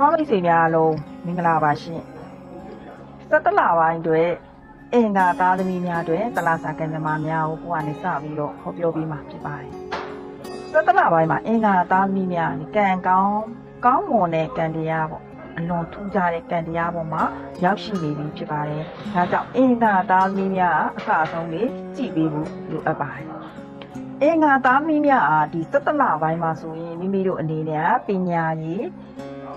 မမိတ်ဆွေများအလုံးမင်္ဂလာပါရှင်စက်တလပိုင်းတွေအင်္ဂါသားသမီးများတွေတလားစာကံကြမ္မာများကိုကိုကနေစပြီးတော့ဟောပြောပေးမှာဖြစ်ပါတယ်စက်တလပိုင်းမှာအင်္ဂါသားသမီးများကံကောင်းကောင်းမွန်တဲ့ကံတရားပေါ့အလွန်ထူးခြားတဲ့ကံတရားပေါ်မှာရောက်ရှိနေပြီဖြစ်ပါတယ်ဒါကြောင့်အင်္ဂါသားသမီးများအစအဆုံးလေးကြည့်ပေးဖို့လိုအပ်ပါတယ်အင်္ဂါသားသမီးများအားဒီစက်တလပိုင်းမှာဆိုရင်မိမိတို့အနေနဲ့ပညာရေး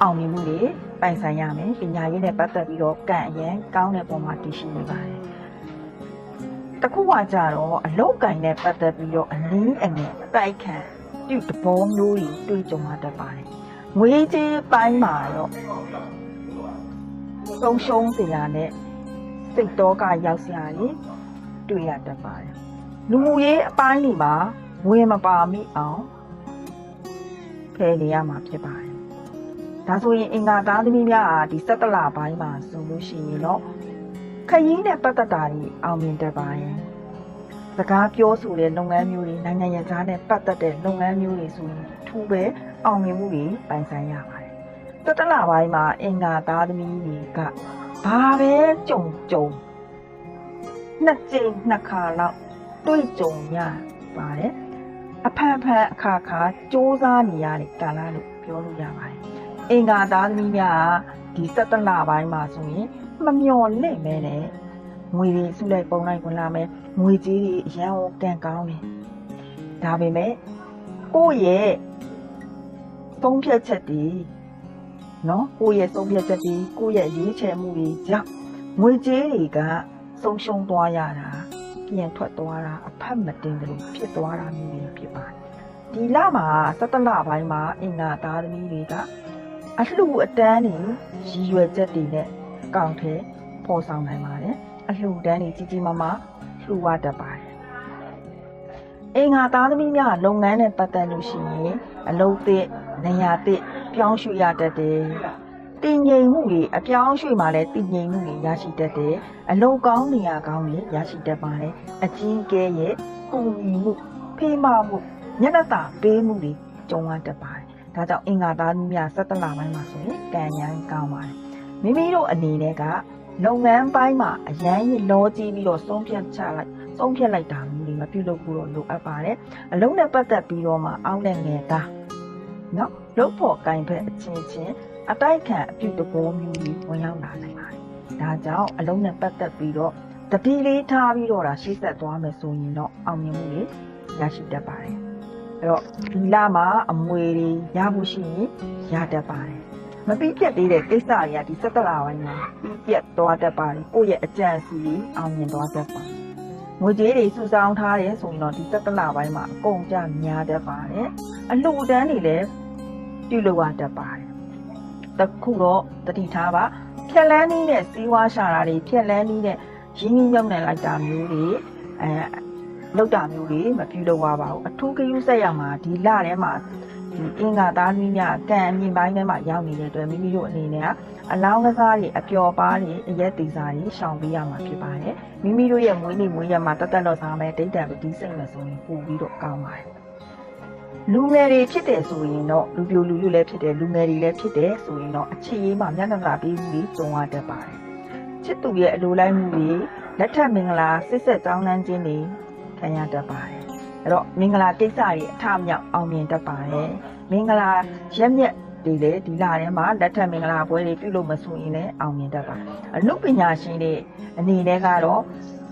အောင်မြင်မှုတွေပိုင်ဆိုင်ရမယ်ပညာရေးနဲ့ပတ်သက်ပြီးတော့ကံအရင်ကောင်းတဲ့ပုံမှာတည်ရှိနေပါတယ်တခုကကြတော့အလောက်ကင်နဲ့ပတ်သက်ပြီးတော့အနည်းအငယ်တိုက်ခံပြုတဘောမျိုးတွေတွေ့ကြုံရတတ်ပါတယ်ငွေကြေးပိုင်းမှာတော့ဆုံးရှုံးစရာနဲ့စိတ်တော့ကရောက်စရာတွေတွေ့ရတတ်ပါတယ်လူမှုရေးအပိုင်းတွေမှာဝင်မပါမိအောင်ဖယ်နေရမှာဖြစ်ပါတယ် ဒါဆိုရင်အင်္ဂါသားသမီးများဟာဒီစက်တလပိုင်းမှာဆိုလို့ရှိရင်တော့ခရီးနဲ့ပတ်သက်တာတွေအောင်မြင်တတ်ပါရဲ့။စကားပြောဆိုတဲ့လုပ်ငန်းမျိုးတွေနိုင်ငံရခြားနဲ့ပတ်သက်တဲ့လုပ်ငန်းမျိုးတွေဆိုရင်ထူးပဲအောင်မြင်မှုတွေပိုင်ဆိုင်ရပါတယ်။စက်တလပိုင်းမှာအင်္ဂါသားသမီးတွေကဘာပဲကြုံကြုံနှစ်ကြိမ်နှစ်ခါလောက်တွေ့ကြုံရပါတယ်။အဖန်ဖန်အခါခါစူးစမ်းနေရတဲ့ကာလလို့ပြောလို့ရပါတယ်။ အင်္ဂါသားသမီးများကဒီစက်တလပိုင်းမှာဆိုရင်မမျော်လင့်မဲနဲ့ငွေတွေစုလိုက်ပုံလိုက်ဝင်လာမယ်ငွေကြေးတွေအရန်ဟောကန်ကောင်းတယ်ဒါပေမဲ့ကိုယ့်ရဲ့သုံးဖြတ်ချက်တွေနော်ကိုယ့်ရဲ့သုံးဖြတ်ချက်တွေကိုယ့်ရဲ့ရွေးချယ်မှုတွေကြောင့်ငွေကြေးတွေကဆုံးရှုံးသွားရတာပြန်ထွက်သွားတာအဖက်မတင်တယ်လို့ဖြစ်သွားတာမျိုးတွေဖြစ်ပါတယ်ဒီလမှာစက်တလပိုင်းမှာအင်္ဂါသားသမီးတွေက အလှအတန်းတွေရည်ရွယ်ချက်တွေနဲ့အကောင့်ထဲပေါ်ဆောင်နိုင်ပါတယ်အလှတန်းတွေကြီးကြီးမားမားလှူဝတတ်ပါတယ်အင်္ဂါသားသမီးများလုပ်ငန်းနဲ့ပတ်သက်လို့ရှိရင်အလုပ်သစ်နေရာသစ်ပြောင်းရွှေ့ရတတ်တယ်တည်ငြိမ်မှုတွေအပြောင်းအရွှေ့မှာလည်းတည်ငြိမ်မှုတွေရရှိတတ်တယ်အလုပ်ကောင်းနေရာကောင်းတွေရရှိတတ်ပါတယ်အကြီးကဲရဲ့ပုံမြင်မှုဖေးမမှုညနေတာပေးမှုတွေကြုံရတတ်ပါတယ် ဒါကြောင့်အင်္ဂါသားမျိုးများစက်တလပိုင်းမှာဆိုရင်ကံရမ်းကောင်းပါတယ်မိမိတို့အနေနဲ့ကလုပ်ငန်းပိုင်းမှာအရန်ကြီးလောကြီးပြီးတော့ဆုံးဖြတ်ချလိုက်ဆုံးဖြတ်လိုက်တာမျိုးတွေမပြုလုပ်ဘူးတော့လိုအပ်ပါတယ်အလုံးနဲ့ပတ်သက်ပြီးတော့မှအောင်းနဲ့ငယ်သားနော်လုတ်ဖို့ကင်ဖက်အချင်းချင်းအတိုက်ခံအပြုတဘောမျိုးကြီးဝင်ရောက်လာနိုင်ပါတယ်ဒါကြောင့်အလုံးနဲ့ပတ်သက်ပြီးတော့တတိလေးထားပြီးတော့ဒါရှေ့ဆက်သွားမယ်ဆိုရင်တော့အောင်မြင်မှုတွေရရှိတတ်ပါတယ် အဲ့တော့ဒီလမှာအမွေတွေရဖို့ရှိရင်ရတတ်ပါတယ်မပြီးပြတ်သေးတဲ့ကိစ္စတွေကဒီစက်တလာပိုင်းမှာပြီးပြတ်သွားတတ်ပါတယ်ကိုယ့်ရဲ့အကြံစီတွေအောင်မြင်သွားတတ်ပါတယ်ငွေကြေးတွေစုဆောင်းထားတယ်ဆိုရင်တော့ဒီစက်တလာပိုင်းမှာအကုန်ကြများတတ်ပါတယ်အလှူဒန်းတွေလည်းပြုလုပ်ရတတ်ပါတယ်တခုတော့တတိထားပါဖြက်လန်းနည်းနဲ့စီးဝါးရှာတာတွေဖြက်လန်းနည်းနဲ့ရင်းနှီးမြှုပ်နှံလိုက်တာမျိုးတွေအဲ လောက်တာမျိုးတွေမပြုလုပ်ရပါဘူးအထူးဂရုစိုက်ရမှာဒီလထဲမှာဒီအင်္ဂါသားသမီးများကံအမြင့်ပိုင်းထဲမှာရောက်နေတဲ့အတွက်မိမိတို့အနေနဲ့ကအလောင်းကစားတွေအပျော်ပါးတွေအရက်သေးစားတွေရှောင်ပေးရမှာဖြစ်ပါတယ်မိမိတို့ရဲ့မွေးနေ့မွေးရက်မှာတက်တက်တော့စားမယ်ဒိတ်တံပတိစိတ်မယ်ဆိုရင်ပို့ပြီးတော့ကောင်းပါတယ်လူငယ်တွေဖြစ်တယ်ဆိုရင်တော့လူပြိုလူလူလည်းဖြစ်တယ်လူငယ်တွေလည်းဖြစ်တယ်ဆိုရင်တော့အခြေရေးမှာမျက်နှာသာပေးမှုတွေကြုံရတတ်ပါတယ်ချစ်သူရဲ့အလိုလိုက်မှုတွေလက်ထက်မင်္ဂလာစစ်ဆက်ကြောင်းလန်းခြင်းတွေ ခံရတတ်ပါတယ်အဲ့တော့မင်္ဂလာကိစ္စတွေအထမြောက်အောင်မြင်တတ်ပါတယ်မင်္ဂလာရက်မြက်တွေလည်းဒီလထဲမှာလက်ထက်မင်္ဂလာပွဲတွေပြုလုပ်မဆိုရင်လည်းအောင်မြင်တတ်ပါတယ်အနုပညာရှင်တွေအနေနဲ့ကတော့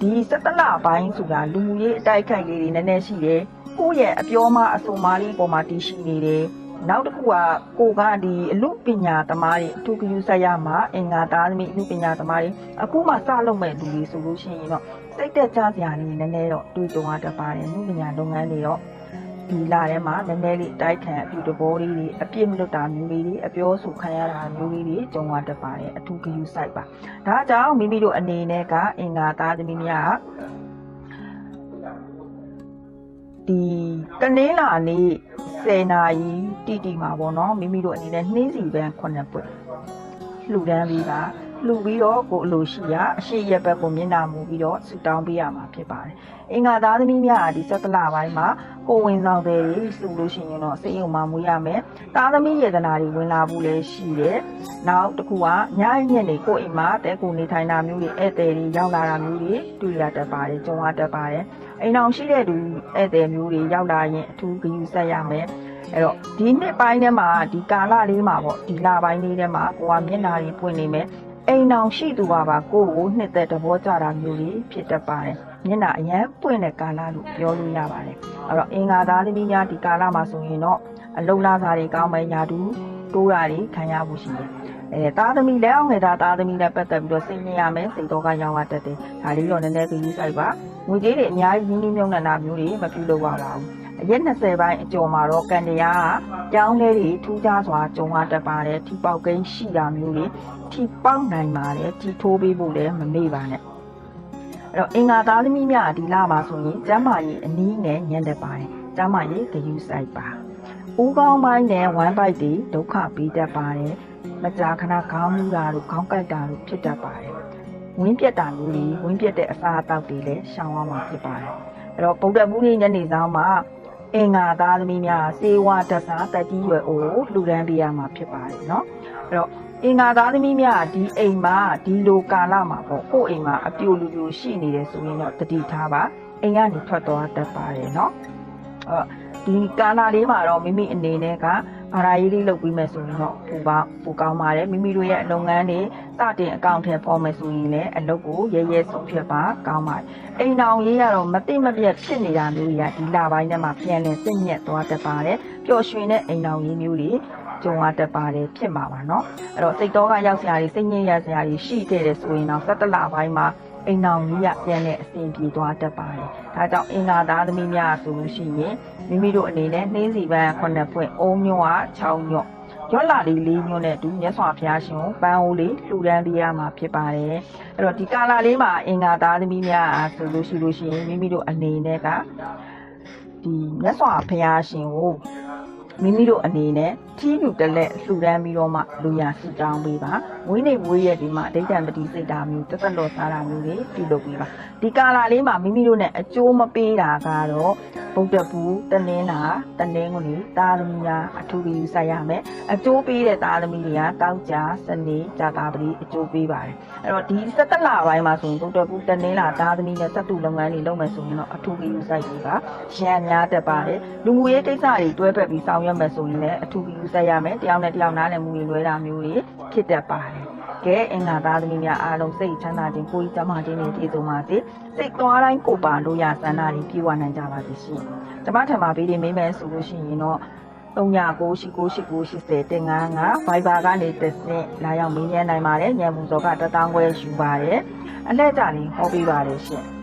ဒီစက်တလပိုင်းဆိုတာလူမှုရေးအတိုက်အခိုက်လေးတွေနည်းနည်းရှိတယ်ကိုယ့်ရဲ့အပြောမအဆိုမလေးပေါ်မှာတည်ရှိနေတယ် နောက်တစ်ခုကကိုကဒီအမှုပညာသမားတွေအထူးဂရုစိုက်ရမှာအင်္ဂါသားသမီးအမှုပညာသမားတွေအခုမှစလုပ်မဲ့လူတွေဆိုလို့ရှိရင်တော့စိတ်တက်ကြစရာလေးနည်းနည်းတော့တွေ့ကြုံရတတ်ပါတယ်မှုပညာလုပ်ငန်းတွေတော့ဒီလာထဲမှာနည်းနည်းလေးတိုက်ခံအပြုတဘောလေးတွေအပြစ်မလွတ်တာမျိုးလေးတွေအပြောဆိုခံရတာမျိုးလေးတွေကြုံရတတ်ပါတယ်အထူးဂရုစိုက်ပါဒါကြောင့်မိမိတို့အနေနဲ့ကအင်္ဂါသားသမီးများ ဒီတနင်္လာနေ့10နာရီတိတိမှာပေါ့နော်မိမိတို့အနေနဲ့နှင်းစီပန်း9ပွက်လှူဒန်းပြီးပါလှူပြီးတော့ကိုအလိုရှိရာအရှိရဘက်ကိုမျက်နှာမူပြီးတော့ဆူတောင်းပေးရမှာဖြစ်ပါတယ်အင်္ဂါသားသမီးများကဒီစက်တလပိုင်းမှာကိုဝင်ဆောင်တဲ့တွေစုလို့ရှိရင်တော့စိတ်ယုံမှမူရမယ်သားသမီးယေဒနာတွေဝင်လာဖို့လည်းရှိတယ်နောက်တစ်ခုကညအိညက်နေကိုအိမ်မှာတဲကိုနေထိုင်တာမျိုးတွေဧည့်သည်တွေရောက်လာတာမျိုးတွေတွေ့ရတတ်ပါတယ်ကြုံရတတ်ပါတယ် အိမ်အောင်ရှိတဲ့သူဧည့်သည်မျိုးတွေရောက်လာရင်အထူးဂရုစိုက်ရမယ်အဲ့တော့ဒီနှစ်ပိုင်းထဲမှာဒီကာလလေးမှာပေါ့ဒီလပိုင်းလေးထဲမှာကိုကမျက်နှာတွေပွင့်နေမယ်အိမ်အောင်ရှိသူပါပါကိုယ့်ကိုနှစ်သက်သဘောကျတာမျိုးတွေဖြစ်တတ်ပါတယ်မျက်နှာအရန်ပွင့်တဲ့ကာလလို့ပြောလို့ရပါတယ်အဲ့တော့အင်္ဂါသားသမီးများဒီကာလမှာဆိုရင်တော့အလုံလာစာတွေကောင်းမယ်ညာတူတိုးတာတွေခံရဖို့ရှိတယ်အဲသားသမီးလက်အောင်ငယ်သားသားသမီးနဲ့ပတ်သက်ပြီးတော့စိတ်ညစ်ရမယ်စိတ်တော့ကရောင်းရတတ်တယ်ဒါလေးတော့နည်းနည်းပြီးယူဆိုင်ပါ ငွေကြေးတွေအများကြီးရင်းနှီးမြှုပ်နှံတာမျိုးတွေမပြုလုပ်ပါဘူးအရက်20ပိုင်းအကျော်မှာတော့ကန်တရားကကြောင်းလေးတွေထူးခြားစွာကြုံရတတ်ပါတယ်ထိပေါက်ကိန်းရှိတာမျိုးတွေထိပေါက်နိုင်ပါတယ်ထိထိုးပေးဖို့လည်းမမေ့ပါနဲ့အဲ့တော့အင်္ဂါသားသမီးများဒီလမှာဆိုရင်ကျမ်းမာရေးအနည်းနဲ့ညံ့တဲ့ပါတယ်ကျမ်းမာရေးဂရုစိုက်ပါဦးကောင်းပိုင်းနဲ့ဝမ်းပိုက်တွေဒုက္ခပေးတတ်ပါတယ်မကြာခဏခေါင်းမူတာတို့ခေါင်းကိုက်တာတို့ဖြစ်တတ်ပါတယ် ဝင်းပြက်တာမျိုးတွေဝင်းပြက်တဲ့အစာအသောက်တွေလည်းရှောင်ရမှာဖြစ်ပါတယ်အဲ့တော့ဗုဒ္ဓဘုရားညနေဆောင်မှာအင်္ဂါသားသမီးများစေဝါတဆာတက်ကြီးရွယ်အိုကိုလှူဒန်းပေးရမှာဖြစ်ပါတယ်เนาะအဲ့တော့အင်္ဂါသားသမီးများဒီအိမ်မှာဒီလိုကာလမှာပေါ့ကိုယ့်အိမ်မှာအပြိုလူလူရှိနေတယ်ဆိုရင်တော့တတိထားပါအိမ်ကနေထွက်သွားတတ်ပါတယ်เนาะအဲ့ ဒီကာလလေးမှာတော့မိမိအနေနဲ့ကဘာသာရေးလေးလုပ်ပြီးမယ်ဆိုရင်တော့ပူပါပူကောင်းပါတယ်မိမိတို့ရဲ့လုပ်ငန်းတွေစတင်အကောင့်ထဲပေါ်မယ်ဆိုရင်လည်းအလုပ်ကိုရဲရဲဆုံးဖြတ်ပါကောင်းပါတယ်အိမ်တော်ရေးကတော့မသိမပြတ်ဖြစ်နေတာမျိုးတွေကဒီလပိုင်းထဲမှာပြန်လည်စစ်ညက်သွားတတ်ပါတယ်ပျော်ရွှင်တဲ့အိမ်တော်ရေးမျိုးတွေကြုံရတတ်ပါတယ်ဖြစ်မှာပါเนาะအဲ့တော့စိတ်တော်ကရောက်စရာတွေစိတ်ညစ်ရစရာတွေရှိခဲ့တယ်ဆိုရင်တော့စက်တလပိုင်းမှာ အိမ်တော်ကြီးရပြန်တဲ့အစဉ်ပြေသွားတတ်ပါတယ်ဒါကြောင့်အင်္ဂါသားသမီးများဆိုလို့ရှိရင်မိမိတို့အနေနဲ့နှင်းစီပန်း9ဖွင့်အုံးညွန့်အား6ညွန့်ရွက်လာလေးလေးညွန့်နဲ့အတူမြတ်စွာဘုရားရှင်ကိုပန်းအိုးလေးလှူဒန်းပေးရမှာဖြစ်ပါတယ်အဲ့တော့ဒီကာလာလေးမှာအင်္ဂါသားသမီးများအားဆိုလို့ရှိလို့ရှိရင်မိမိတို့အနေနဲ့ကဒီမြတ်စွာဘုရားရှင်ကို မိမိတို့အနေနဲ့ထီးပြူတက်လက်လှူဒန်းပြီးတော့မှလူရဆူတောင်းပေးပါဝိနေဝေးရဲ့ဒီမှာအဋ္ဌံပတိစိတ်တာမျိုးတက်တက်လောစားတာမျိုးတွေပြုလုပ်ပေးပါဒီကာလာလေးမှာမိမိတို့နဲ့အကျိုးမပေးတာကတော့ ဗုဒ္ဓဘူးတနင်္လာတနင်္ဂနွေသားသမီးများအထူးပြီးဆိုင်ရမယ်အကျိုးပေးတဲ့သားသမီးတွေကတောက်ကြစနေဂျာတာပတိအကျိုးပေးပါတယ်အဲ့တော့ဒီစက်တလပိုင်းမှာဆိုရင်ဗုဒ္ဓဘူးတနင်္လာသားသမီးနဲ့စက်တူလုပ်ငန်းတွေလုပ်မယ်ဆိုရင်တော့အထူးပြီးဆိုင်ပေးပါရန်များတတ်ပါတယ်လူမှုရေးကိစ္စတွေတွဲဖက်ပြီးဆောင်ရွက်မယ်ဆိုရင်လည်းအထူးပြီးဆိုင်ရမယ်တယောက်နဲ့တယောက်နားလည်မှုတွေလွဲတာမျိုးတွေဖြစ်တတ်ပါတယ် ကဲအင်္ဂါသားသမီးများအားလုံးစိတ်ချမ်းသာခြင်းကိုယ်ကြီးကျမ်းမာခြင်းတွေပြည့်စုံပါစေစိတ်သွားတိုင်းကိုပါလို့ရဆန္ဒတွေပြည့်ဝနိုင်ကြပါစေရှင်ကျမထံမှာဗီဒီမေးမယ်ဆိုလို့ရှိရင်တော့39989880တင်95 Viber ကနေတစ်ဆင့်လာရောက်မေးမြန်းနိုင်ပါတယ်ညံမှုစောကတထောင်ခွဲယူပါတယ်အလှည့်ကြလေးဟောပေးပါတယ်ရှင်